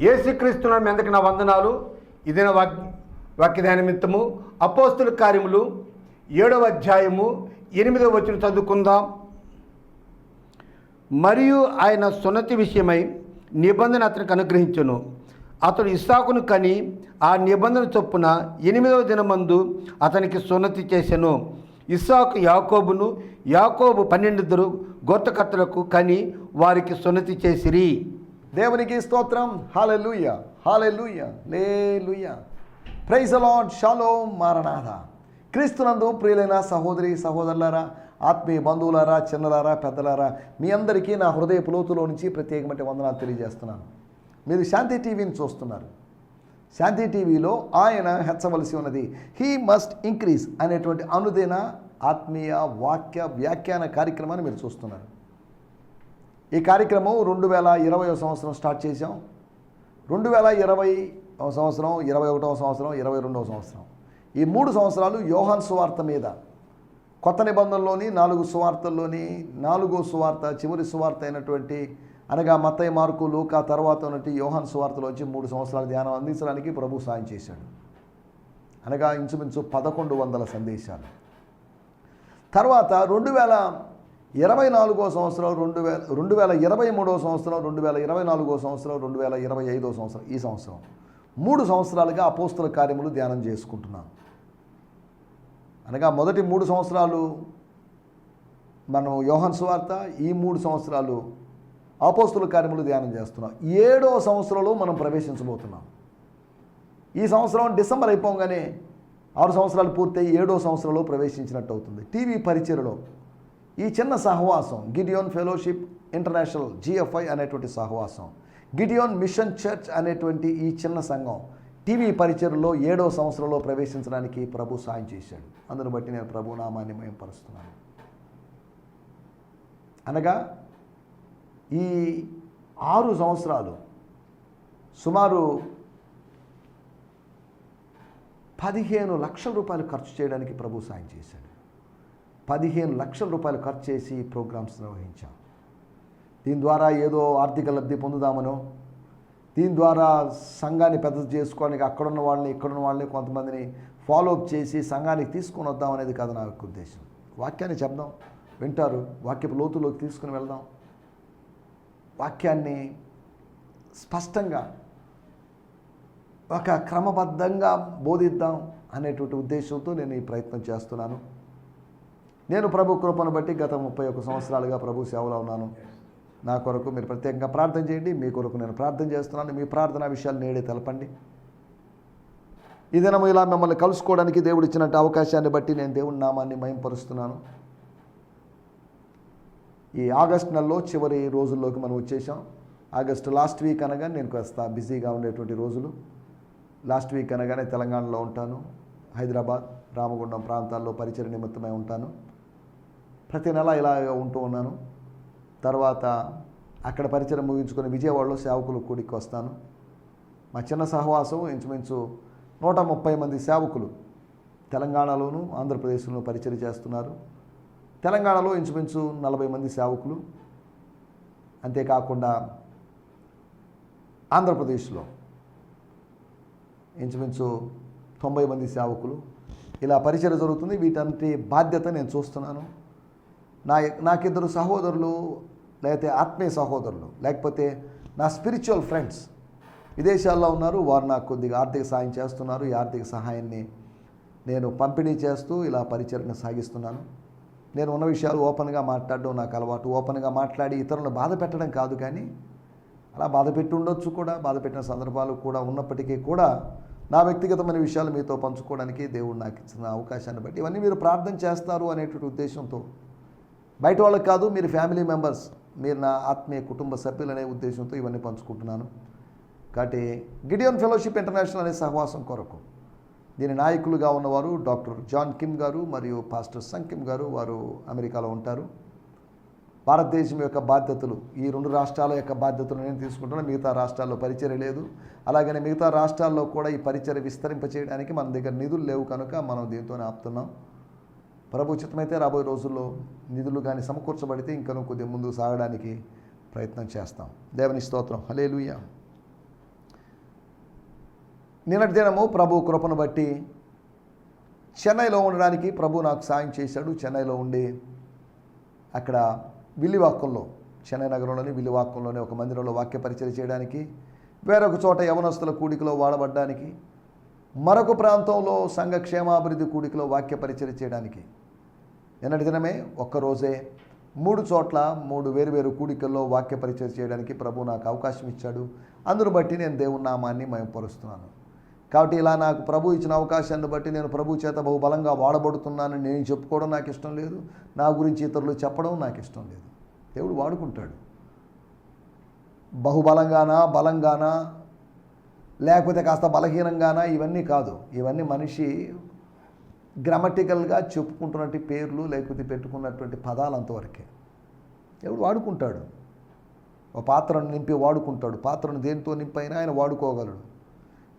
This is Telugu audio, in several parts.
ఏసుక్రీస్తున్న మెందకి నా వందనాలు. ఇది వాక్ వాక్యదాన నిమిత్తము. అపోస్తుల కార్యములు ఏడవ అధ్యాయము ఎనిమిదవ వచ్చిన చదువుకుందాం. మరియు ఆయన సున్నతి విషయమై నిబంధన అతనికి అనుగ్రహించును. అతడు ఇస్సాకును కని ఆ నిబంధన చొప్పున ఎనిమిదవ దినమందు అతనికి సున్నతి చేసెను. ఇస్సాకు యాకోబును యాకోబు పన్నెండుద్దరు గోత్రకర్తలకు కని వారికి సున్నతి చేసిరి. దేవునికి స్తోత్రం. హాలెలూయ హాలెలూయ లేలుయ ప్రైజ్ అలాడ్ షాలో మారనాథ క్రీస్తునందు ప్రియులైన సహోదరి సహోదరులారా ఆత్మీయ బంధువులారా చిన్నలారా పెద్దలారా మీ అందరికీ నా హృదయ లోతులో నుంచి ప్రత్యేకమైన వందనాలు తెలియజేస్తున్నాను. మీరు శాంతి టీవీని చూస్తున్నారు. శాంతి టీవీలో ఆయన హెచ్చవలసి ఉన్నది హీ మస్ట్ ఇంక్రీజ్ అనేటువంటి అనుదిన ఆత్మీయ వాక్య వ్యాఖ్యాన కార్యక్రమాన్ని మీరు చూస్తున్నారు. ఈ కార్యక్రమం రెండు వేల ఇరవై సంవత్సరం స్టార్ట్ చేశాం. రెండు వేల ఇరవై సంవత్సరం ఇరవై ఒకటవ సంవత్సరం ఇరవై రెండవ సంవత్సరం. ఈ మూడు సంవత్సరాలు యోహాన్ సువార్త మీద. కొత్త నిబంధనలోని నాలుగు సువార్తల్లోని నాలుగో సువార్త చివరి సువార్త అయినటువంటి అనగా మత్తయ్య మార్కు లూకా తర్వాత ఉన్నట్టు యోహాన్ సువార్తలో వచ్చి మూడు సంవత్సరాల ధ్యానం అందించడానికి ప్రభు సాయం చేశాడు. అనగా ఇంచుమించు పదకొండు వందల సందేశాలు. తర్వాత రెండు వేల ఇరవై నాలుగో సంవత్సరం రెండు వేల రెండు వేల ఇరవై మూడో సంవత్సరం రెండు వేల ఇరవై నాలుగో సంవత్సరం రెండు వేల ఇరవై ఐదో సంవత్సరం ఈ సంవత్సరం. మూడు సంవత్సరాలుగా అపోస్తుల కార్యములు ధ్యానం చేసుకుంటున్నాం. అనగా మొదటి మూడు సంవత్సరాలు మనం యోహన్ స్వార్త ఈ మూడు సంవత్సరాలు అపోస్తుల కార్యములు ధ్యానం చేస్తున్నాం. ఏడో సంవత్సరంలో మనం ప్రవేశించబోతున్నాం. ఈ సంవత్సరం డిసెంబర్ అయిపోగానే ఆరు సంవత్సరాలు పూర్తయి ఏడో సంవత్సరంలో ప్రవేశించినట్టు అవుతుంది టీవీ పరిచయలో ఈ చిన్న సహవాసం గిడియోన్ ఫెలోషిప్ ఇంటర్నేషనల్ జిఎఫ్ఐ అనేటువంటి సహవాసం గిడియోన్ మిషన్ చర్చ్ అనేటువంటి ఈ చిన్న సంఘం టీవీ పరిచయలో ఏడో సంవత్సరంలో ప్రవేశించడానికి ప్రభు సాయం చేశాడు. అందును బట్టి నేను ప్రభు నామాన్ని మయంపరుస్తున్నాను అనగా ఈ ఆరు సంవత్సరాలు సుమారు పదిహేను లక్షల రూపాయలు ఖర్చు చేయడానికి ప్రభు సాయం చేశాడు. పదిహేను లక్షల రూపాయలు ఖర్చు చేసి ప్రోగ్రామ్స్ నిర్వహించాం. దీని ద్వారా ఏదో ఆర్థిక లబ్ధి పొందుదామనో దీని ద్వారా సంఘాన్ని పెద్ద చేసుకోవడానికి అక్కడున్న వాళ్ళని ఇక్కడున్న వాళ్ళని కొంతమందిని ఫాలో అప్ చేసి సంఘానికి తీసుకొని వద్దాం అనేది కాదు నా యొక్క ఉద్దేశం. వాక్యాన్ని చెప్దాం. వింటారు. వాక్యపు లోతులోకి తీసుకుని వెళ్దాం. వాక్యాన్ని స్పష్టంగా ఒక క్రమబద్ధంగా బోధిద్దాం అనేటువంటి ఉద్దేశంతో నేను ఈ ప్రయత్నం చేస్తున్నాను. నేను ప్రభు కృపను బట్టి గత ముప్పై ఒక్క సంవత్సరాలుగా ప్రభు సేవలో ఉన్నాను. నా కొరకు మీరు ప్రత్యేకంగా ప్రార్థన చేయండి. మీ కొరకు నేను ప్రార్థన చేస్తున్నాను. మీ ప్రార్థనా విషయాలు నేడే తెలపండి. ఈ దినము ఇలా మిమ్మల్ని కలుసుకోవడానికి దేవుడు ఇచ్చినట్టు అవకాశాన్ని బట్టి నేను దేవుడి నామాన్ని మయంపరుస్తున్నాను ఈ ఆగస్ట్ నెలలో చివరి రోజుల్లోకి మనం వచ్చేసాం. ఆగస్టు లాస్ట్ వీక్ అనగా నేను కాస్త బిజీగా ఉండేటువంటి రోజులు. లాస్ట్ వీక్ అనగానే తెలంగాణలో ఉంటాను. హైదరాబాద్ రామగుండం ప్రాంతాల్లో పరిచయ నిమిత్తమై ఉంటాను. ప్రతి నెల ఇలాగ ఉంటూ ఉన్నాను. తర్వాత అక్కడ పరిచయం ముగించుకొని విజయవాడలో సేవకులు కూడికి వస్తాను. మా చిన్న సహవాసం ఇంచుమించు నూట ముప్పై మంది సేవకులు తెలంగాణలోను ఆంధ్రప్రదేశ్లో పరిచయం చేస్తున్నారు. తెలంగాణలో ఇంచుమించు నలభై మంది సేవకులు. అంతేకాకుండా ఆంధ్రప్రదేశ్లో ఇంచుమించు తొంభై మంది సేవకులు. ఇలా పరిచయం జరుగుతుంది. వీటన్నిటి బాధ్యత నేను చూస్తున్నాను. నా నాకిద్దరు సహోదరులు లేకపోతే ఆత్మీయ సహోదరులు లేకపోతే నా స్పిరిచువల్ ఫ్రెండ్స్ విదేశాల్లో ఉన్నారు వారు నాకు కొద్దిగా ఆర్థిక సాయం చేస్తున్నారు. ఈ ఆర్థిక సహాయాన్ని నేను పంపిణీ చేస్తూ ఇలా పరిచరణ సాగిస్తున్నాను. నేను ఉన్న విషయాలు ఓపెన్గా మాట్లాడడం నాకు అలవాటు. ఓపెన్గా మాట్లాడి ఇతరులను బాధ పెట్టడం కాదు కానీ అలా బాధ పెట్టి ఉండొచ్చు కూడా బాధ పెట్టిన సందర్భాలు కూడా ఉన్నప్పటికీ కూడా నా వ్యక్తిగతమైన విషయాలు మీతో పంచుకోవడానికి దేవుడు నాకు ఇచ్చిన అవకాశాన్ని బట్టి ఇవన్నీ మీరు ప్రార్థన చేస్తారు అనేటువంటి ఉద్దేశంతో బయట వాళ్ళకి కాదు మీరు ఫ్యామిలీ మెంబర్స్ మీరు నా ఆత్మీయ కుటుంబ సభ్యులు అనే ఉద్దేశంతో ఇవన్నీ పంచుకుంటున్నాను. కాబట్టి గిడియన్ ఫెలోషిప్ ఇంటర్నేషనల్ అనే సహవాసం కొరకు దీని నాయకులుగా ఉన్నవారు డాక్టర్ జాన్ కిమ్ గారు మరియు పాస్టర్ సంకిమ్ గారు వారు అమెరికాలో ఉంటారు. భారతదేశం యొక్క బాధ్యతలు ఈ రెండు రాష్ట్రాల యొక్క బాధ్యతలు నేను తీసుకుంటున్నాను మిగతా రాష్ట్రాల్లో పరిచయం లేదు. అలాగనే మిగతా రాష్ట్రాల్లో కూడా ఈ పరిచయం విస్తరింప చేయడానికి మన దగ్గర నిధులు లేవు కనుక మనం దీంతోనే ఆపుతున్నాం. ప్రభు ఉచితమైతే రాబోయే రోజుల్లో నిధులు కానీ సమకూర్చబడితే ఇంకనూ కొద్దిగా ముందుకు సాగడానికి ప్రయత్నం చేస్తాం. దేవుని స్తోత్రం. హలేలుయ నిన్నటి దినము ప్రభు కృపను బట్టి చెన్నైలో ఉండడానికి ప్రభు నాకు సాయం చేశాడు. చెన్నైలో ఉండి అక్కడ విల్లివాక్కంలో చెన్నై నగరంలోని విల్లివాక్కంలోని ఒక మందిరంలో వాక్య పరిచయం చేయడానికి వేరొక చోట యవనస్తుల కూడికలో వాడబడ్డానికి మరొక ప్రాంతంలో సంఘ క్షేమాభివృద్ధి కూడికలో వాక్య పరిచయం చేయడానికి నిన్నటి దినమే ఒక్కరోజే మూడు చోట్ల మూడు వేరు వేరు కూడికల్లో వాక్య పరిచయం చేయడానికి ప్రభు నాకు అవకాశం ఇచ్చాడు. అందును బట్టి నేను దేవుని నామాన్ని మయంపరుస్తున్నాను. కాబట్టి ఇలా నాకు ప్రభు ఇచ్చిన అవకాశాన్ని బట్టి నేను ప్రభు చేత బహుబలంగా వాడబడుతున్నానని నేను చెప్పుకోవడం నాకు ఇష్టం లేదు. నా గురించి ఇతరులు చెప్పడం నాకు ఇష్టం లేదు. దేవుడు వాడుకుంటాడు. బహుబలంగానా బలంగానా లేకపోతే కాస్త బలహీనంగానా ఇవన్నీ కాదు. ఇవన్నీ మనిషి గ్రామటికల్గా చెప్పుకుంటున్నటువంటి పేర్లు లేకపోతే పెట్టుకున్నటువంటి పదాలు అంతవరకే. ఎవడు వాడుకుంటాడు? ఒక పాత్రను నింపి వాడుకుంటాడు. పాత్రను దేనితో నింపైనా ఆయన వాడుకోగలడు.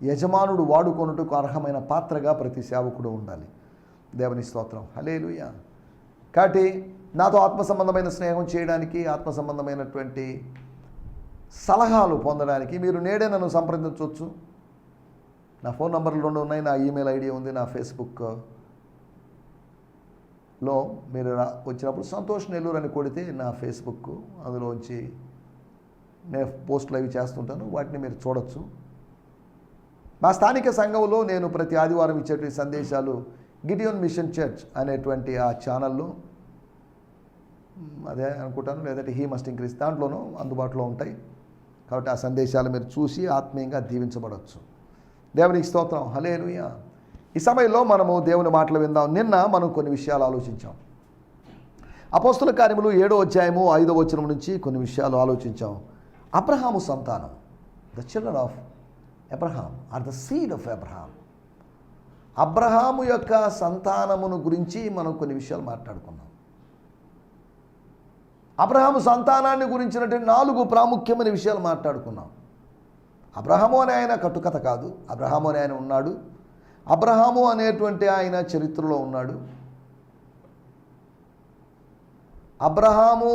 యజమానుడు వాడుకొనుటకు అర్హమైన పాత్రగా ప్రతి సేవకుడు ఉండాలి. దేవుని స్తోత్రం. హలేలుయ కాబట్టి నాతో ఆత్మ సంబంధమైన స్నేహం చేయడానికి ఆత్మ సంబంధమైనటువంటి సలహాలు పొందడానికి మీరు నేడే నన్ను సంప్రదించవచ్చు. నా ఫోన్ నంబర్లు రెండు ఉన్నాయి. నా ఈమెయిల్ ఐడి ఉంది. నా ఫేస్బుక్ లో మీరు రా- వచ్చినప్పుడు సంతోష్ నెల్లూరు అని కొడితే నా ఫేస్బుక్ అందులోంచి నేను పోస్టులు అవి చేస్తుంటాను. వాటిని మీరు చూడొచ్చు. మా స్థానిక సంఘంలో నేను ప్రతి ఆదివారం ఇచ్చేటువంటి సందేశాలు గిడియోన్ మిషన్ చర్చ్ అనేటువంటి ఆ ఛానల్లో అదే అనుకుంటాను. లేదంటే హీ మస్ట్ ఇంక్రీస్ దాంట్లోనూ అందుబాటులో ఉంటాయి. కాబట్టి ఆ సందేశాలు మీరు చూసి ఆత్మీయంగా దీవించబడవచ్చు దేవునికి స్తోత్రం. హలేలుయ ఈ సమయంలో మనము దేవుని మాటలు విందాం. నిన్న మనం కొన్ని విషయాలు ఆలోచించాం. అపోస్తుల కార్యములు ఏడో అధ్యాయము ఐదో వచనం నుంచి కొన్ని విషయాలు ఆలోచించాం. అబ్రహాము సంతానం. The children of Abraham are the seed of Abraham Abraham యొక్క సంతానమును గురించి మనం కొన్ని విషయాలు మాట్లాడుకున్నాం. అబ్రహాము సంతానాన్ని గురించినటువంటి నాలుగు ప్రాముఖ్యమైన విషయాలు మాట్లాడుకున్నాం. అబ్రహము అనే ఆయన కట్టుకథ కాదు. అబ్రహాము అనే ఆయన ఉన్నాడు. అబ్రహాము అనేటువంటి ఆయన చరిత్రలో ఉన్నాడు. అబ్రహాము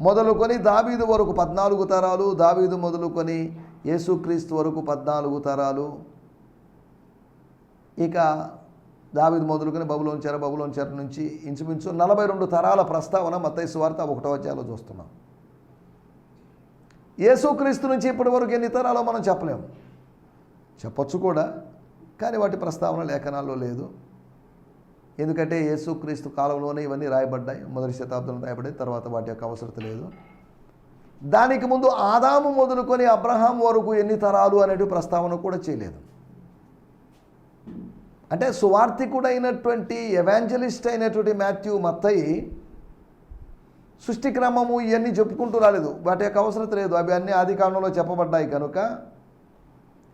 మొదలుకొని దావీదు వరకు పద్నాలుగు తరాలు దావీదు మొదలుకొని యేసుక్రీస్తు వరకు పద్నాలుగు తరాలు. ఇక దావీదు మొదలుకొని బబులోని చెర బబులోని చెర నుంచి ఇంచుమించు నలభై రెండు తరాల ప్రస్తావన మతైసు వార్త ఒకటో అధ్యాయంలో చూస్తున్నాం. యేసుక్రీస్తు నుంచి ఇప్పటి వరకు ఎన్ని తరాలో మనం చెప్పలేము. చెప్పొచ్చు కూడా. కానీ వాటి ప్రస్తావన లేఖనాల్లో లేదు. ఎందుకంటే యేసుక్రీస్తు కాలంలోనే ఇవన్నీ రాయబడ్డాయి. మొదటి శతాబ్దంలో రాయబడ్డాయి. తర్వాత వాటి యొక్క అవసరత లేదు. దానికి ముందు ఆదాము మొదలుకొని అబ్రహాం వరకు ఎన్ని తరాలు అనేటి ప్రస్తావన కూడా చేయలేదు. అంటే సువార్థికుడైనటువంటి ఎవాంజలిస్ట్ అయినటువంటి మాథ్యూ మత్తయి సృష్టి క్రమము ఇవన్నీ చెప్పుకుంటూ రాలేదు. వాటి యొక్క అవసరత లేదు. అవి అన్నీ ఆది కాలంలో చెప్పబడ్డాయి కనుక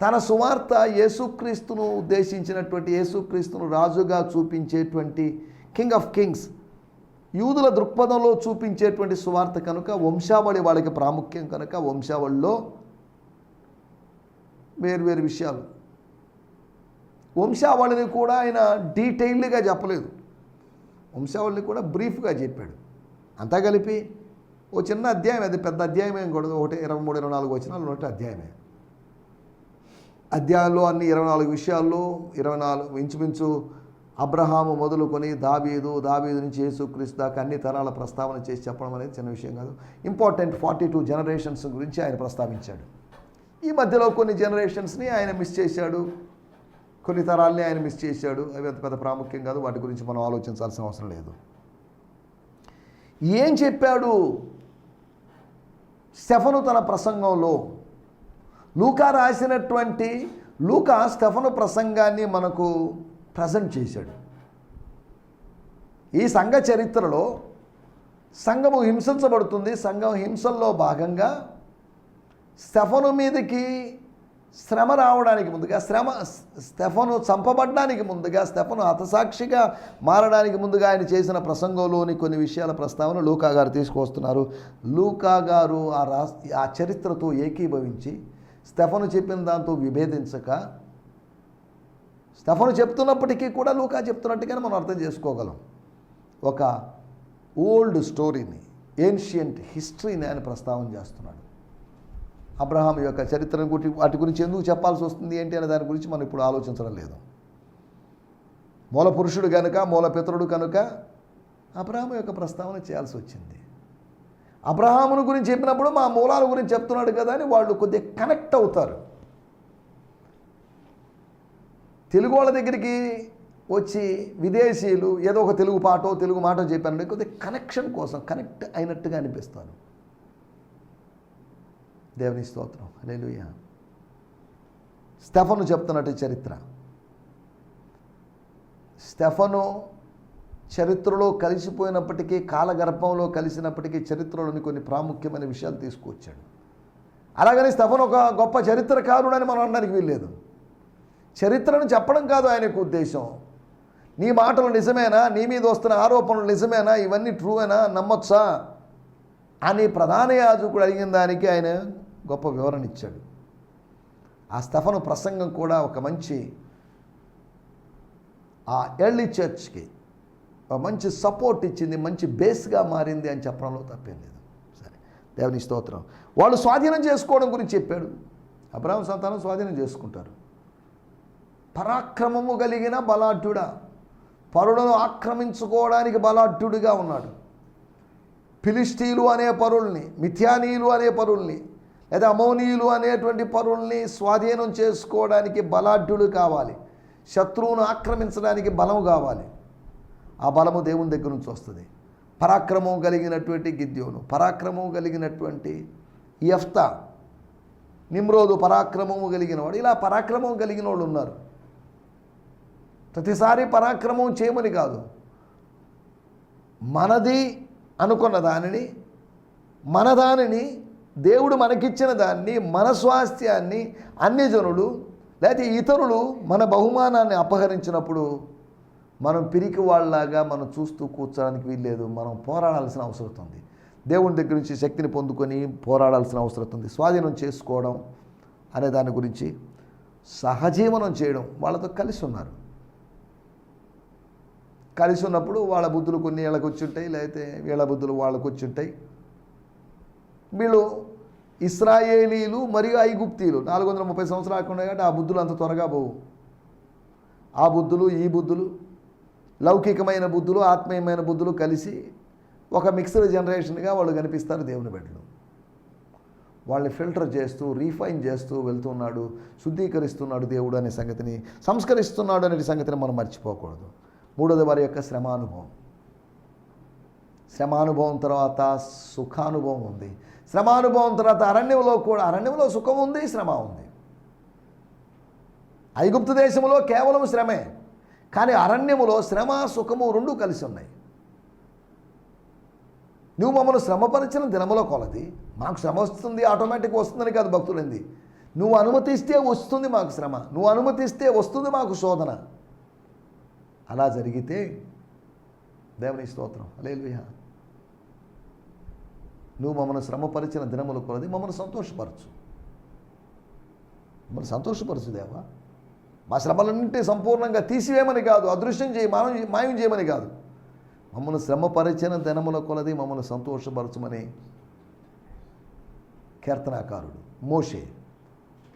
తన సువార్త యేసుక్రీస్తును ఉద్దేశించినటువంటి యేసుక్రీస్తును రాజుగా చూపించేటువంటి కింగ్ ఆఫ్ కింగ్స్ యూదుల దృక్పథంలో చూపించేటువంటి సువార్త కనుక వంశావళి వాళ్ళకి ప్రాముఖ్యం కనుక వంశావళిలో వేర్వేరు విషయాలు. వంశావళిని కూడా ఆయన డీటెయిల్డ్గా చెప్పలేదు. వంశావళిని కూడా బ్రీఫ్గా చెప్పాడు. అంతా కలిపి ఓ చిన్న అధ్యాయం అది పెద్ద అధ్యాయం ఏం కూడా ఒకటి ఇరవై మూడు ఇరవై నాలుగు వచ్చిన ఒకటి అధ్యాయమే. అధ్యాయంలో అన్ని ఇరవై నాలుగు విషయాల్లో ఇరవై నాలుగు ఇంచుమించు అబ్రహాము మొదలుకొని దాబీదు దాబీదు నుంచి యేసుక్రీస్తు దాకా అన్ని తరాల ప్రస్తావన చేసి చెప్పడం అనేది చిన్న విషయం కాదు. ఇంపార్టెంట్ ఫార్టీ టూ జనరేషన్స్ గురించి ఆయన ప్రస్తావించాడు. ఈ మధ్యలో కొన్ని జనరేషన్స్ని ఆయన మిస్ చేశాడు. కొన్ని తరాల్ని ఆయన మిస్ చేశాడు. అవి అంత పెద్ద ప్రాముఖ్యం కాదు. వాటి గురించి మనం ఆలోచించాల్సిన అవసరం లేదు. ఏం చెప్పాడు స్టెఫను తన ప్రసంగంలో? లూకా రాసినటువంటి లూకా స్టెఫను ప్రసంగాన్ని మనకు ప్రజెంట్ చేశాడు. ఈ సంఘ చరిత్రలో సంఘము హింసించబడుతుంది. సంఘం హింసల్లో భాగంగా స్టెఫను మీదకి శ్రమ రావడానికి ముందుగా శ్రమ స్టెఫను చంపబడడానికి ముందుగా స్టెఫను హతసాక్షిగా మారడానికి ముందుగా ఆయన చేసిన ప్రసంగంలోని కొన్ని విషయాల ప్రస్తావన లూకా గారు తీసుకొస్తున్నారు లూకా గారు ఆ రా ఆ చరిత్రతో ఏకీభవించి స్టెఫను చెప్పిన దాంతో విభేదించక స్టెఫను చెప్తున్నప్పటికీ కూడా లూకా చెప్తున్నట్టుగానే మనం అర్థం చేసుకోగలం. ఒక ఓల్డ్ స్టోరీని ఏన్షియంట్ హిస్టరీని ఆయన ప్రస్తావన చేస్తున్నాడు. అబ్రహాం యొక్క చరిత్రను గురించి వాటి గురించి ఎందుకు చెప్పాల్సి వస్తుంది ఏంటి అనే దాని గురించి మనం ఇప్పుడు ఆలోచించడం లేదు. మూల పురుషుడు కనుక మూల పితరుడు కనుక అబ్రహాం యొక్క ప్రస్తావన చేయాల్సి వచ్చింది. అబ్రహామును గురించి చెప్పినప్పుడు మా మూలాల గురించి చెప్తున్నాడు కదా అని వాళ్ళు కొద్దిగా కనెక్ట్ అవుతారు. తెలుగు వాళ్ళ దగ్గరికి వచ్చి విదేశీయులు ఏదో ఒక తెలుగు పాటో తెలుగు మాటో చెప్పారంటే కొద్దిగా కనెక్షన్ కోసం కనెక్ట్ అయినట్టుగా అనిపిస్తాను. దేవుని స్తోత్రం. హల్లెలూయా. స్టెఫను చెప్తున్నట్టు చరిత్ర. స్టెఫను చరిత్రలో కలిసిపోయినప్పటికీ కాలగర్భంలో కలిసినప్పటికీ చరిత్రలోని కొన్ని ప్రాముఖ్యమైన విషయాలు తీసుకువచ్చాడు అలాగని స్టెఫన్ ఒక గొప్ప చరిత్రకారుడని మనం అనడానికి వీల్లేదు. చరిత్రను చెప్పడం కాదు ఆయనకు ఉద్దేశం. నీ మాటలు నిజమేనా? నీ మీద వస్తున్న ఆరోపణలు నిజమేనా? ఇవన్నీ ట్రూవేనా నమ్మొచ్చా? అని ప్రధాన యాజకుడు అడిగిన దానికి ఆయన గొప్ప వివరణ ఇచ్చాడు. ఆ స్తఫను ప్రసంగం కూడా ఒక మంచి ఆ ఎర్లీ చర్చ్కి మంచి సపోర్ట్ ఇచ్చింది మంచి బేస్గా మారింది అని చెప్పడంలో తప్పేం లేదు. సరే దేవుని స్తోత్రం. వాళ్ళు స్వాధీనం చేసుకోవడం గురించి చెప్పాడు. అబ్రాహం సంతానం స్వాధీనం చేసుకుంటారు. పరాక్రమము కలిగిన బలాఢ్యుడా పరులను ఆక్రమించుకోవడానికి బలాఢ్యుడిగా ఉన్నాడు. ఫిలిస్టీలు అనే పరుల్ని మిథ్యానీయులు అనే పరుల్ని లేదా అమౌనీయులు అనేటువంటి పరుల్ని స్వాధీనం చేసుకోవడానికి బలాఢ్యుడు కావాలి. శత్రువును ఆక్రమించడానికి బలం కావాలి. ఆ బలము దేవుని దగ్గర నుంచి వస్తుంది. పరాక్రమం కలిగినటువంటి గిద్యోను పరాక్రమం కలిగినటువంటి యఫ్తా నిమ్రోదు పరాక్రమము కలిగిన వాడు ఇలా పరాక్రమం కలిగిన వాళ్ళు ఉన్నారు. ప్రతిసారి పరాక్రమం చేయమని కాదు. మనది అనుకున్న దానిని మన దానిని దేవుడు మనకిచ్చిన దాన్ని మన స్వాస్థ్యాన్ని అన్ని జనులు లేకపోతే ఇతరులు మన బహుమానాన్ని అపహరించినప్పుడు మనం పిరికి వాళ్ళలాగా మనం చూస్తూ కూర్చోడానికి వీల్లేదు మనం పోరాడాల్సిన అవసరం ఉంది. దేవుని దగ్గర నుంచి శక్తిని పొందుకొని పోరాడాల్సిన అవసరం ఉంది. స్వాధీనం చేసుకోవడం అనే దాని గురించి సహజీవనం చేయడం వాళ్ళతో కలిసి ఉన్నారు. కలిసి ఉన్నప్పుడు వాళ్ళ బుద్ధులు కొన్ని వీళ్ళకి వచ్చి ఉంటాయి లేకపోతే వీళ్ళ బుద్ధులు వాళ్ళకు వచ్చి ఉంటాయి. వీళ్ళు ఇస్రాయేలీలు మరియు ఐగుప్తీలు నాలుగు వందల ముప్పై సంవత్సరాలు కాకుండా కాబట్టి ఆ బుద్ధులు అంత త్వరగా పోవు. ఆ బుద్ధులు ఈ బుద్ధులు లౌకికమైన బుద్ధులు ఆత్మీయమైన బుద్ధులు కలిసి ఒక మిక్స్డ్ జనరేషన్గా వాళ్ళు కనిపిస్తారు దేవుని బిడ్డలు. వాళ్ళని ఫిల్టర్ చేస్తూ రీఫైన్ చేస్తూ వెళ్తున్నాడు శుద్ధీకరిస్తున్నాడు దేవుడు అనే సంగతిని సంస్కరిస్తున్నాడు అనే సంగతిని మనం మర్చిపోకూడదు. మూడోది వారి యొక్క శ్రమానుభవం. శ్రమానుభవం తర్వాత సుఖానుభవం ఉంది. శ్రమానుభవం తర్వాత అరణ్యంలో కూడా అరణ్యంలో సుఖం ఉంది శ్రమ ఉంది. ఐగుప్తు దేశంలో కేవలం శ్రమే. కానీ అరణ్యములో శ్రమ సుఖము రెండు కలిసి ఉన్నాయి. నువ్వు మమ్మల్ని శ్రమపరిచిన దినములో కొలది. మాకు శ్రమ వస్తుంది ఆటోమేటిక్ వస్తుందని కాదు భక్తులంది నువ్వు అనుమతిస్తే వస్తుంది మాకు శ్రమ నువ్వు అనుమతిస్తే వస్తుంది మాకు శోధన. అలా జరిగితే దేవుని స్తోత్రం. అలేలుయా నువ్వు మమ్మల్ని శ్రమపరిచిన దినములు కొలది మమ్మల్ని సంతోషపరచు. మమ్మల్ని సంతోషపరచు దేవా. మా శ్రమలన్నింటి సంపూర్ణంగా తీసివేయమని కాదు అదృశ్యం చేయి మాయం మాయం చేయమని కాదు. మమ్మల్ని శ్రమపరిచిన దినముల కొలది మమ్మల్ని సంతోషపరచమని కీర్తనాకారుడు మోషే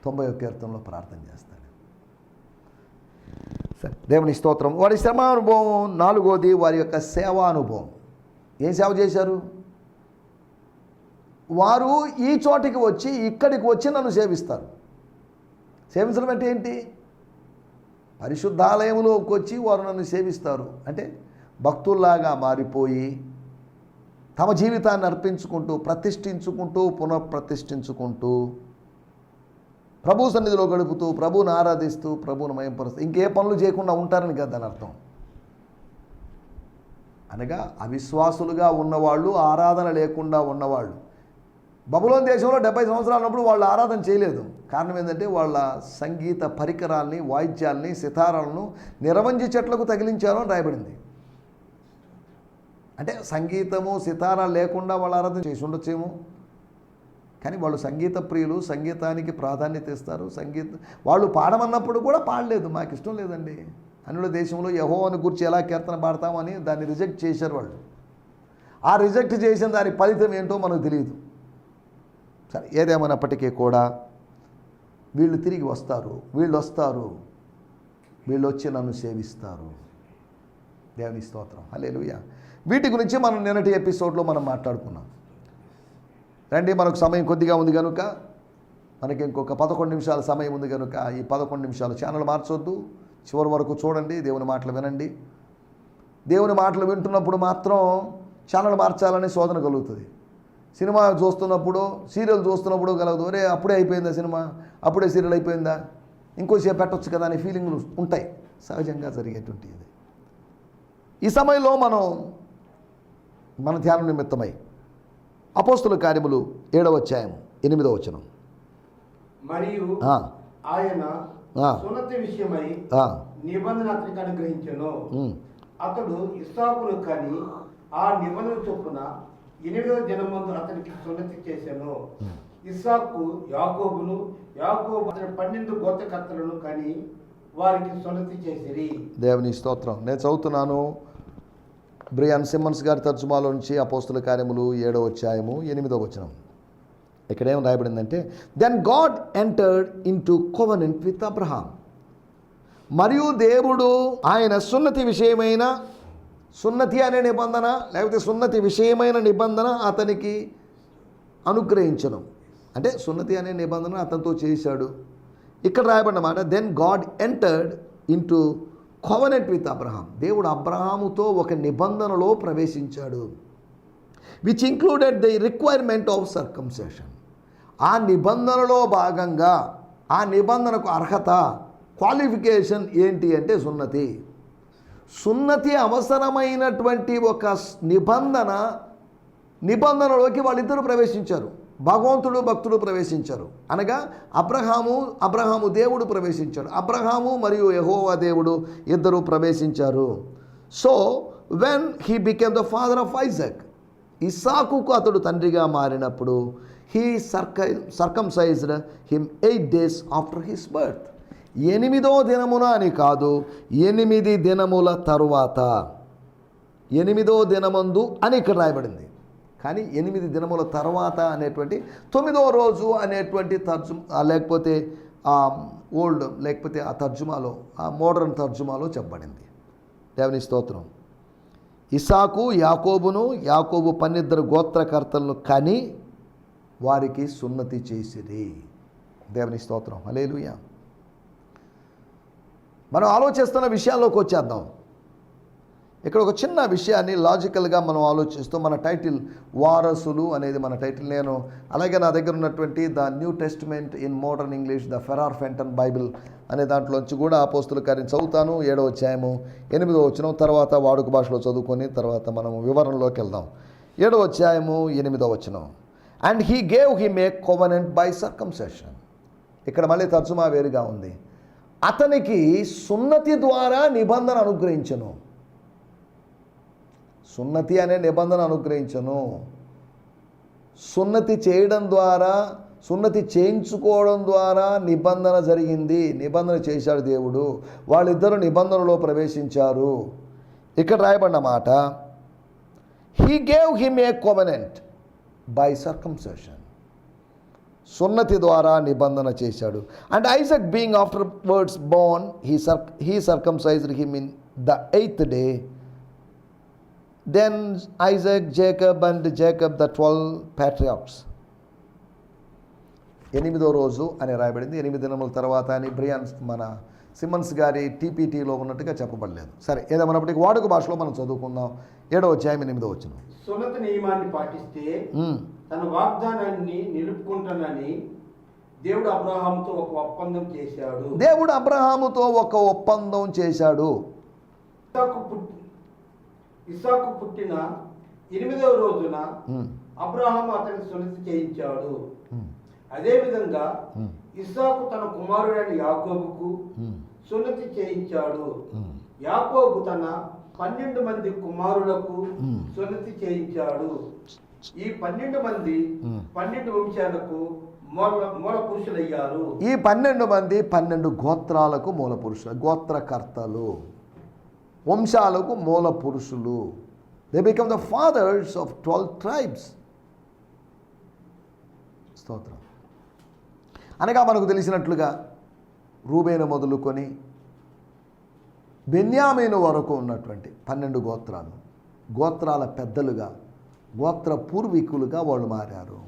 తొంభై ఒక కీర్తనలో ప్రార్థన చేస్తాడు. సరే దేవుని స్తోత్రం. వారి శ్రమానుభవం నాలుగోది వారి యొక్క సేవానుభవం. ఏం సేవ చేశారు? వారు ఈ చోటికి వచ్చి ఇక్కడికి వచ్చి నన్ను సేవిస్తారు. సేవించడం అంటే ఏంటి? పరిశుద్ధాలయంలోకి వచ్చి వారు నన్ను సేవిస్తారు. అంటే భక్తుల్లాగా మారిపోయి తమ జీవితాన్ని అర్పించుకుంటూ ప్రతిష్ఠించుకుంటూ పునఃప్రతిష్ఠించుకుంటూ ప్రభు సన్నిధిలో గడుపుతూ ప్రభువుని ఆరాధిస్తూ ప్రభువును మయంపరుస్తూ ఇంకే పనులు చేయకుండా ఉంటారని కదా దాని అర్థం. అనగా అవిశ్వాసులుగా ఉన్నవాళ్ళు ఆరాధన లేకుండా ఉన్నవాళ్ళు. బబులోన్ దేశంలో డెబ్బై సంవత్సరాలు ఉన్నప్పుడు వాళ్ళు ఆరాధన చేయలేదు. కారణం ఏంటంటే వాళ్ళ సంగీత పరికరాల్ని వాయిద్యాల్ని సితారాలను నిరవంజి చెట్లకు తగిలించారు అని రాయబడింది. అంటే సంగీతము సితారా లేకుండా వాళ్ళు ఆరాధన చేసి ఉండొచ్చేమో. కానీ వాళ్ళు సంగీత ప్రియులు సంగీతానికి ప్రాధాన్యత ఇస్తారు. సంగీత వాళ్ళు పాడమన్నప్పుడు కూడా పాడలేదు. మాకు ఇష్టం లేదండి. అన్యుల దేశంలో యహోవాని గురించి ఎలా కీర్తన పాడతామని దాన్ని రిజెక్ట్ చేశారు వాళ్ళు. ఆ రిజెక్ట్ చేసిన దాని ఫలితం ఏంటో మనకు తెలియదు. సరే ఏదేమైనప్పటికీ కూడా వీళ్ళు తిరిగి వస్తారు. వీళ్ళు వస్తారు. వీళ్ళు వచ్చి నన్ను సేవిస్తారు. దేవుని స్తోత్రం. హల్లెలూయా. వీటి గురించి మనం నిన్నటి ఎపిసోడ్లో మనం మాట్లాడుకున్నాం. రండి మనకు సమయం కొద్దిగా ఉంది కనుక మనకి ఇంకొక పదకొండు నిమిషాల సమయం ఉంది కనుక ఈ పదకొండు నిమిషాలు ఛానల్ మార్చొద్దు. చివరి వరకు చూడండి దేవుని మాటలు వినండి. దేవుని మాటలు వింటున్నప్పుడు మాత్రం ఛానల్ మార్చాలనే శోధన కలుగుతుంది. సినిమా చూస్తున్నప్పుడు సీరియల్ చూస్తున్నప్పుడు కలగదు. ఒరే అప్పుడే అయిపోయిందా సినిమా? అప్పుడే సీరియల్ అయిపోయిందా? ఇంకోసేపు పెట్టొచ్చు కదా అనే ఫీలింగ్లు ఉంటాయి. సహజంగా జరిగేటువంటి ఇది. ఈ సమయంలో మనం మన ధ్యానం నిమిత్తమై అపోస్తుల కార్యములు ఏడవ అధ్యాయం ఎనిమిదవ వచనం. మరియు ఆయన. సున్నతి విషయమై నిబంధన అతనికి అనుగ్రహించను. అతడు కని ఆ నిబంధన చొప్పున ఎనిమిదవ దినమందు అతనికి సున్నతి చేశాను. ఇస్సాకు యాకోబును యాకోబు అతని పన్నెండు గోత్రకర్తలను కానీ వారికి సున్నతి చేసిరి. దేవుని స్తోత్రం. నేను చదువుతున్నాను బ్రియాన్ సిమ్మన్స్ గారి తర్జుమాలో నుంచి అపోస్తుల కార్యములు ఏడవ అధ్యాయము ఎనిమిదవ వచనం. ఇక్కడ ఏం రాయబడిందంటే then God entered into covenant with Abraham మరియు దేవుడు ఆయన సున్నతి విషయమైన సున్నతి అనే నిబంధన లేకపోతే సున్నతి విషయమైన నిబంధన అతనికి అనుగ్రహించను. అంటే సున్నతి అనే నిబంధన అతనితో చేశాడు. ఇక్కడ రాయబడినమాట then God entered into covenant with Abraham దేవుడు అబ్రహాముతో ఒక నిబంధనలో ప్రవేశించాడు which included the requirement of circumcision ఆ నిబంధనలో భాగంగా ఆ నిబంధనకు అర్హత క్వాలిఫికేషన్ ఏంటి అంటే సున్నతి. సున్నతి అవసరమైనటువంటి ఒక నిబంధన నిబంధనలోకి వాళ్ళిద్దరూ ప్రవేశించారు. భగవంతుడు భక్తుడు ప్రవేశించారు. అనగా అబ్రహాము అబ్రహాము దేవుడు ప్రవేశించాడు. అబ్రహాము మరియు యహోవా దేవుడు ఇద్దరు ప్రవేశించారు. So when he became the father of Isaac ఇసాకుకు అతడు తండ్రిగా మారినప్పుడు he సర్క circumcised him eight days after his birth ఎనిమిదో దినమున అని కాదు ఎనిమిది దినముల తరువాత. ఎనిమిదో దినమందు అని ఇక్కడ రాయబడింది. కానీ ఎనిమిది దినముల తర్వాత అనేటువంటి తొమ్మిదో రోజు అనేటువంటి తర్జు లేకపోతే ఓల్డ్ లేకపోతే ఆ తర్జుమాలో ఆ మోడర్న్ తర్జుమాలో చెప్పబడింది. దేవుని స్తోత్రం. ఇసాకు యాకోబును యాకోబు పన్నిద్దరు గోత్రకర్తలను కని వారికి సున్నతి చేసిరి. దేవుని స్తోత్రం. అలేలుయా మనం ఆలోచిస్తున్న విషయాల్లోకి వచ్చేద్దాం. ఇక్కడ ఒక చిన్న విషయాన్ని లాజికల్గా మనం ఆలోచిస్తూ మన టైటిల్ వారసులు అనేది మన టైటిల్ నేను అలాగే నా దగ్గర ఉన్నటువంటి the new testament in modern English the Ferrar Fenton bible అనే దాంట్లోంచి కూడా పోస్తుల కార్యం చదువుతాను. ఏడో అధ్యాయము ఎనిమిదో వచ్చిన తర్వాత వాడుక భాషలో చదువుకొని తర్వాత మనం వివరణలోకి వెళ్దాం. ఏడో అధ్యాయము ఎనిమిదో వచ్చినం and he gave him a covenant by circumcision ఇక్కడ మళ్ళీ తర్జుమా వేరుగా ఉంది. అతనికి సున్నతి ద్వారా నిబంధన అనుగ్రహించను. సున్నతి అనే నిబంధన అనుగ్రహించను. సున్నతి చేయడం ద్వారా సున్నతి చేయించుకోవడం ద్వారా నిబంధన జరిగింది. నిబంధన చేశాడు దేవుడు. వాళ్ళిద్దరు నిబంధనలో ప్రవేశించారు. ఇక్కడ రాయబడిన మాట he gave him a covenant by circumcision సున్నతి ద్వారా నిబంధన చేశాడు. And Isaac being afterwards born he sir he circumcised him in the eighth day then Isaac Jacob and Jacob the twelve patriarchs ఎనిమిదో రోజు అని రాయబడింది. ఎనిమిది దినముల తర్వాత అని బ్రియాన్ మన సిమన్స్ గారి టీపీటీలో ఉన్నట్టుగా చెప్పబడలేదు. సరే ఏదేమన్నప్పటికీ వాడుక భాషలో మనం చదువుకుందాం. ఏడో అధ్యాయం ఎనిమిదో వచ్చిన సున్నతి నియమాన్ని పాటిస్తే తన వాగ్దానాన్ని నిలుపుకుంటానని దేవుడు అబ్రహాంతో ఒక ఒప్పందం చేశాడు. దేవుడు అబ్రహాముతో ఒక ఒప్పందం చేశాడు. ఇస్సాకు పుట్టిన ఎనిమిదవ రోజున అబ్రహాం అతనికి సున్నతి చేయించాడు. ఉమ్, అదే విధంగా ఉమ్, ఇస్సాకు తన కుమారుడైన యాకోబుకు సున్నతి చేయించాడు. యాకోబు తన పన్నెండు మంది కుమారులకు. సున్నతి చేయించాడు. ఈ పన్నెండు మంది. పన్నెండు వంశాలకు మూల మూల పురుషులయ్యారు. ఈ పన్నెండు మంది పన్నెండు గోత్రాలకు మూల పురుషులు గోత్రకర్తలు వంశాలకు మూల పురుషులు. They become the fathers of twelve tribes స్తోత్రం. అనగా మనకు తెలిసినట్లుగా రూబేను మొదలుకొని బెన్యామీను వరకు ఉన్నటువంటి పన్నెండు గోత్రాలు గోత్రాల పెద్దలుగా గోత్ర పూర్వీకులుగా వాళ్ళు మారారు.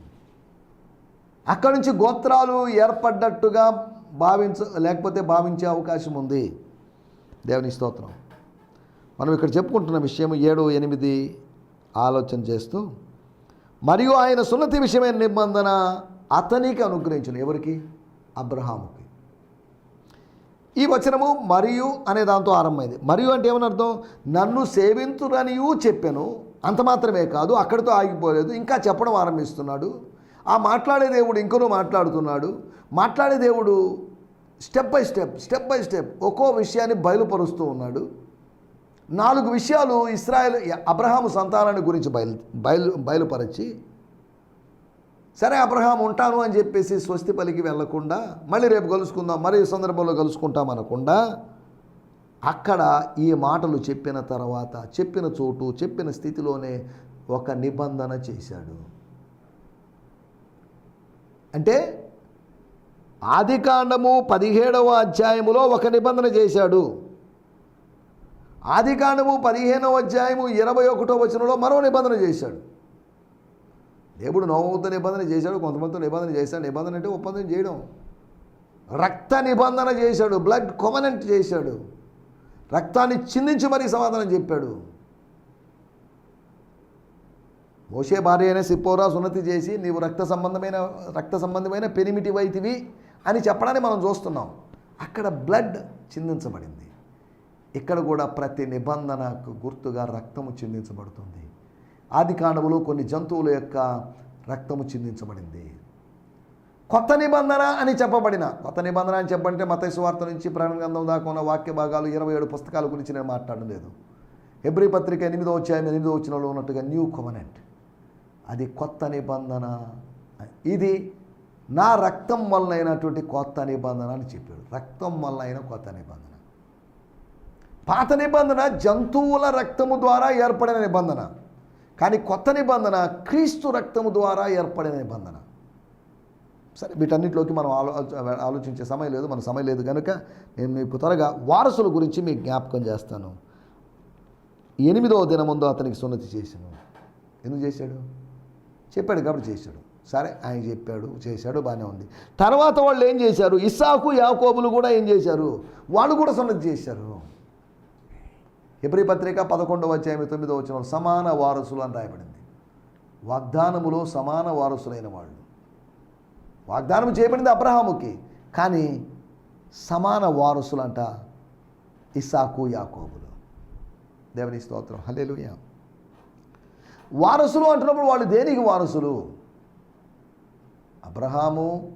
అక్కడి నుంచి గోత్రాలు ఏర్పడ్డట్టుగా భావించ లేకపోతే భావించే అవకాశం ఉంది. దేవుని స్తోత్రం. మనం ఇక్కడ చెప్పుకుంటున్న విషయం ఏడు ఎనిమిది ఆలోచన చేస్తూ మరియు ఆయన సున్నతి విషయమైన నిబంధన అతనికి అనుగ్రహించిన. ఎవరికి? అబ్రహాముకి. ఈ వచనము మరియు అనే దాంతో ఆరంభమైంది. మరియు అంటే ఏమని అర్థం? నన్ను సేవింతురనియూ చెప్పాను. అంత మాత్రమే కాదు అక్కడితో ఆగిపోలేదు ఇంకా చెప్పడం ఆరంభిస్తున్నాడు. ఆ మాట్లాడే దేవుడు ఇంకనూ మాట్లాడుతున్నాడు. మాట్లాడే దేవుడు step by step step by step ఒక్కో విషయాన్ని బయలుపరుస్తూ ఉన్నాడు. నాలుగు విషయాలు ఇస్రాయల్ అబ్రహాము సంతానాన్ని గురించి బయలు బయలు బయలుపరచి సరే అబ్రహాం ఉంటాను అని చెప్పేసి స్వస్తి పలికి వెళ్ళకుండా మళ్ళీ రేపు కలుసుకుందాం మరి సందర్భంలో కలుసుకుంటాం అనకుండా అక్కడ ఈ మాటలు చెప్పిన తర్వాత చెప్పిన చోటు చెప్పిన స్థితిలోనే ఒక నిబంధన చేశాడు. అంటే ఆదికాండము పదిహేడవ అధ్యాయములో ఒక నిబంధన చేశాడు. ఆదికాండము పదిహేనవ అధ్యాయము ఇరవై ఒకటో వచనంలో మరో నిబంధన చేశాడు. దేవుడు నోముతో నిబంధన చేశాడు కొంతమందితో నిబంధన చేశాడు. నిబంధన అంటే ఒప్పందం చేయడం. రక్త నిబంధన చేశాడు బ్లడ్ కొమనెంట్ చేశాడు. రక్తాన్ని చిందించి మరీ సమాధానం చెప్పాడు. మోసే భార్య అయిన సిప్పోరా సున్నతి చేసి నీవు రక్త సంబంధమైన రక్త సంబంధమైన పెనిమిటి వైతివి అని చెప్పడాన్ని మనం చూస్తున్నాం. అక్కడ బ్లడ్ చిందించబడింది. ఇక్కడ కూడా ప్రతి నిబంధనకు గుర్తుగా రక్తము చిందించబడుతుంది. ఆది కాండములో కొన్ని జంతువుల యొక్క రక్తము చిందించబడింది. కొత్త నిబంధన అని చెప్పబడిన కొత్త నిబంధన అని చెప్పంటే మత వార్త నుంచి ప్రాణ దాకా ఉన్న వాక్య భాగాలు ఇరవై ఏడు పుస్తకాల గురించి నేను మాట్లాడడం లేదు. ఎబ్రి పత్రిక ఎనిమిదో అధ్యాయం ఎనిమిదో వచ్చినలో ఉన్నట్టుగా న్యూ కొమనెంట్ అది కొత్త నిబంధన. ఇది నా రక్తం వలన అయినటువంటి కొత్త నిబంధన అని చెప్పాడు. రక్తం వలన అయిన కొత్త నిబంధన. పాత నిబంధన జంతువుల రక్తము ద్వారా ఏర్పడిన నిబంధన. కానీ కొత్త నిబంధన క్రీస్తు రక్తము ద్వారా ఏర్పడిన నిబంధన. సరే వీటన్నిటిలోకి మనం ఆలో ఆలోచించే సమయం లేదు మన సమయం లేదు కనుక నేను మీకు త్వరగా వారసుల గురించి మీకు జ్ఞాపకం చేస్తాను. ఎనిమిదవ దినముందు అతనికి సున్నతి చేశాను. ఎందుకు చేశాడు? చెప్పాడు కాబట్టి చేశాడు. సరే ఆయన చెప్పాడు చేశాడు బాగానే ఉంది. తర్వాత వాళ్ళు ఏం చేశారు? ఇస్సాకు యాకోబులు కూడా ఏం చేశారు? వాళ్ళు కూడా సున్నతి చేశారు. ఎబ్రి పత్రిక పదకొండవ అధ్యాయం తొమ్మిదవ వచ్చిన సమాన వారసులు అని రాయబడింది. వాగ్దానములో సమాన వారసులైన వాళ్ళు. వాగ్దానం చేయబడింది అబ్రహాముకి. కానీ సమాన వారసులంట ఇసాకు యాకోబులు. దేవుని స్తోత్రం. హలేలుయ వారసులు అంటున్నప్పుడు వాళ్ళు దేనికి వారసులు? అబ్రహాము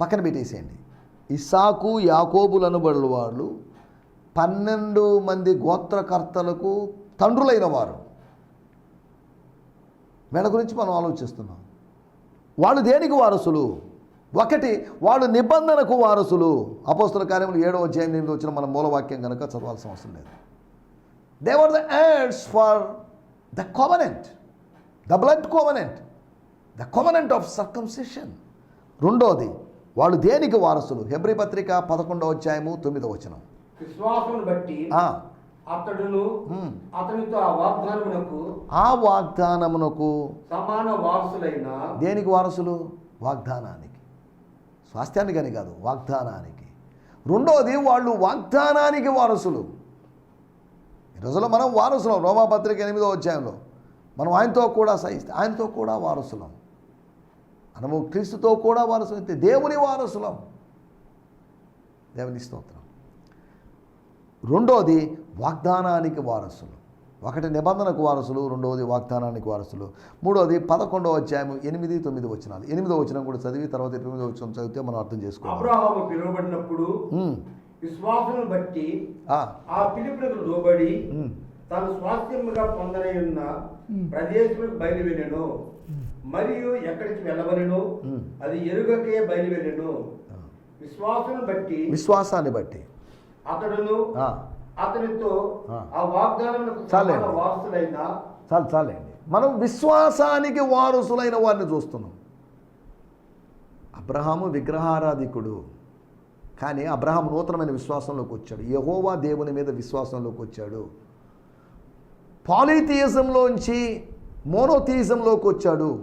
పక్కన పెట్టేసేయండి. ఇస్సాకు యాకోబులు అనబడు వాళ్ళు పన్నెండు మంది గోత్రకర్తలకు తండ్రులైన వారు. వీళ్ళ గురించి మనం ఆలోచిస్తున్నాం. వాళ్ళు దేనికి వారసులు? ఒకటి వాళ్ళు నిబంధనకు వారసులు. అపోస్తుల కార్యములు ఏడవ అధ్యాయం ఎనిమిది వచ్చిన మన మూలవాక్యం కనుక చదవాల్సిన అవసరం లేదు. They were the aids for the covenant the blood covenant the covenant of circumcision రెండోది వాళ్ళు దేనికి వారసులు? హెబ్రి పత్రిక పదకొండవ అధ్యాయము తొమ్మిదవ వచనం. విశ్వాసమును బట్టి అతడును. అతనితో ఆ వాగ్దానమునకు ఆ వాగ్దానమునకు సమాన వారసులైన దేనికి వారసులు? వాగ్దానానికి. స్వాస్థ్యానికి అని కాదు వాగ్దానానికి. రెండోది వాళ్ళు వాగ్దానానికి వారసులు. ఈ రోజుల్లో మనం వారసులం. రోమాపత్రిక ఎనిమిదో అధ్యాయంలో మనం ఆయనతో కూడా సహిస్తే ఆయనతో కూడా వారసులం. మనము క్రీస్తుతో కూడా వారసులం అయితే దేవుని వారసులం. దేవుని స్తోత్రం. రెండోది వాగ్దానానికి వారసులు. ఒకటి నిబంధనకు వారసులు రెండవది వాగ్దానానికి వారసులు. మూడవది పదకొండవ అధ్యాయం ఎనిమిది తొమ్మిది వచనాలు. ఎనిమిదో వచనం కూడా చదివి తర్వాత ఎనిమిదో వచనం చదివితే మనం అర్థం చేసుకోవాలి. అబ్రహాము పిలువబడినప్పుడు ఉమ్, విశ్వాసమును బట్టి ఆ, పిలుపులకు లోబడి తాను స్వాస్థ్యముగా పొందనై ఉన్న ప్రదేశములకు బయలువెళ్ళెను. మరియు ఎక్కడికి వెళ్ళవలెను. అది ఎరుగకే బయలువెళ్ళెను. ఆ. విశ్వాసమును బట్టి విశ్వాసాన్ని బట్టి. అతడును అతనితో ఆ. వాగ్దానములకు చాలండి. వారసులైన చాలు చాలండి. మనం విశ్వాసానికి వారసులైన వారిని చూస్తున్నాం. అబ్రహాము విగ్రహారాధికుడు. కానీ అబ్రహాం నూతనమైన విశ్వాసంలోకి వచ్చాడు. యహోవా దేవుని మీద విశ్వాసంలోకి వచ్చాడు. పాలిథియిజంలోంచి మోనోథియిజంలోకి వచ్చాడు.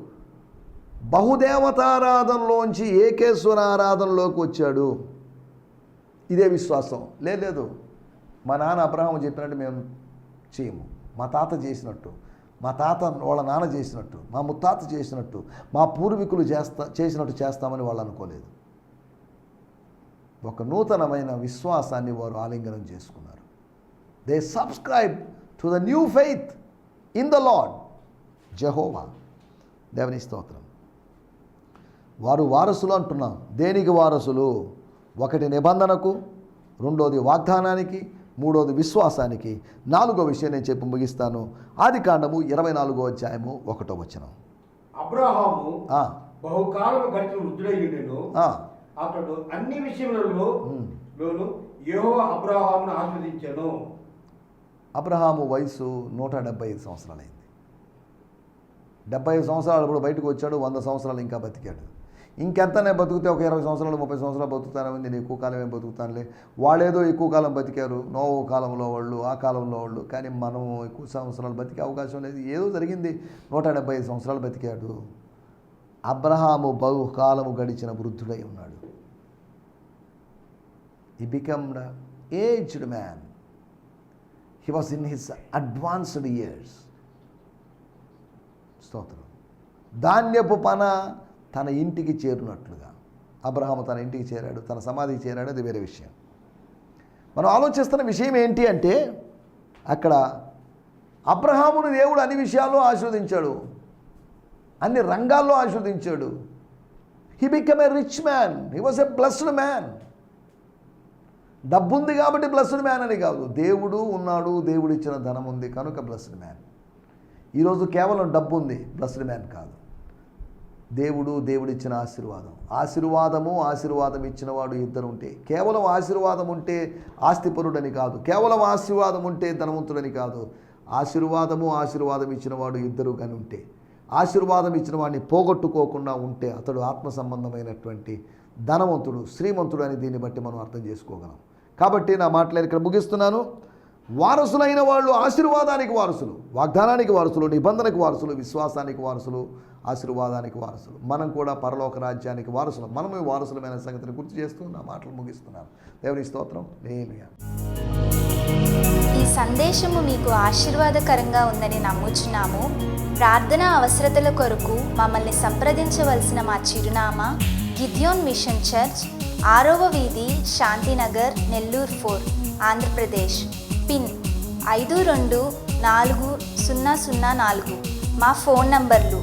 బహుదేవతారాధనలోంచి ఏకేశ్వర ఆరాధనలోకి వచ్చాడు. ఇదే విశ్వాసం. లే- లేదు. మా నాన్న అబ్రహం చెప్పినట్టు మేము చేయము. మా తాత చేసినట్టు. మా తాత వాళ్ళ నాన్న చేసినట్టు. మా ముత్తాత చేసినట్టు. మా పూర్వీకులు చేస్తా చేసినట్టు చేస్తామని వాళ్ళు అనుకోలేదు. ఒక నూతనమైన విశ్వాసాన్ని వారు ఆలింగనం చేసుకున్నారు. They subscribe to the new faith in the Lord Jehovah దేవుని స్తోత్రం. వారు వారసులు అంటున్నాం. దేనికి వారసులు? ఒకటి నిబంధనకు రెండోది వాగ్దానానికి మూడోది విశ్వాసానికి. నాలుగో విషయం నేను చెప్పి ముగిస్తాను. ఆది కాండము ఇరవై నాలుగో అధ్యాయము ఒకటో వచనం. అబ్రహాము ఆ, బహుకాలము గడిచిన అతడు అన్ని విషయములలో ఉమ్. లోను యెహోవా అబ్రహామును అబ్రహాము వయసు నూట డెబ్బై ఐదు సంవత్సరాలైంది. డెబ్బై ఐదు సంవత్సరాలు ఇప్పుడు బయటకు వచ్చాడు వంద సంవత్సరాలు ఇంకా బతికాడు. ఇంకెంత నేను బతుకుతే ఒక ఇరవై సంవత్సరాలు ముప్పై సంవత్సరాలు బతుకుతాను నేను ఎక్కువ కాలం ఏం బతుకుతానులే. వాళ్ళేదో ఎక్కువ కాలం బతికారు. నోవో కాలంలో వాళ్ళు ఆ కాలంలో వాళ్ళు. కానీ మనం ఎక్కువ సంవత్సరాలు బతికే అవకాశం లేదు. ఏదో జరిగింది. నూట డెబ్బై ఐదు సంవత్సరాలు బతికాడు. అబ్రహాము బహుకాలము గడిచిన వృద్ధుడై ఉన్నాడు. He became aged man he was in his advanced years స్తోత్రం. ధాన్యపు పన తన ఇంటికి చేరినట్లుగా. అబ్రహాము తన ఇంటికి చేరాడు తన సమాధికి చేరాడు అది వేరే విషయం. మనం ఆలోచిస్తున్న విషయం ఏంటి అంటే అక్కడ అబ్రహామును దేవుడు అన్ని విషయాల్లో ఆస్వాదించాడు అన్ని రంగాల్లో ఆస్వాదించాడు he become a rich man he was a blessed man డబ్బు ఉంది కాబట్టి బ్లస్డ్ మ్యాన్ అని కాదు. దేవుడు ఉన్నాడు దేవుడు ఇచ్చిన ధనం ఉంది కనుక బ్లస్డ్ మ్యాన్ ఈరోజు కేవలం డబ్బు ఉంది బ్లస్డ్ మ్యాన్ కాదు. దేవుడు దేవుడిచ్చిన ఆశీర్వాదం. ఆశీర్వాదము ఆశీర్వాదం ఇచ్చినవాడు ఇద్దరు ఉంటే కేవలం ఆశీర్వాదం ఉంటే ఆస్తిపరుడని కాదు. కేవలం ఆశీర్వాదం ఉంటే ధనవంతుడని కాదు. ఆశీర్వాదము ఆశీర్వాదం ఇచ్చినవాడు ఇద్దరు కానీ ఉంటే ఆశీర్వాదం ఇచ్చిన వాడిని పోగొట్టుకోకుండా ఉంటే అతడు ఆత్మ సంబంధమైనటువంటి ధనవంతుడు శ్రీమంతుడు అని దీన్ని బట్టి మనం అర్థం చేసుకోగలం. కాబట్టి నా మాటలు ఇక్కడ ముగిస్తున్నాను. వారసులైన వాళ్ళు ఆశీర్వాదానికి వారసులు వాగ్దానానికి వారసులు నిబంధనకు వారసులు విశ్వాసానికి వారసులు ఆశీర్వాదానికి వారసులు. మనం కూడా పరలోక రాజ్యానికి వారసులు. మనమే వారసులమైన సంగతిని గుర్తు చేస్తూ నా మాటలు ముగిస్తున్నాను. దేవుని స్తోత్రం. నేను ఈ సందేశము మీకు ఆశీర్వాదకరంగా ఉందని నమ్ముచున్నాము. ప్రార్థన అవసరతల కొరకు మమ్మల్ని సంప్రదించవలసిన మా చిరునామా గిద్యోన్ మిషన్ చర్చ్ ఆరవ వీధి శాంతినగర్ నెల్లూరు ఫోర్ ఆంధ్రప్రదేశ్. పిన్ ఐదు రెండు నాలుగు సున్నా సున్నా నాలుగు. మా ఫోన్ నంబర్లు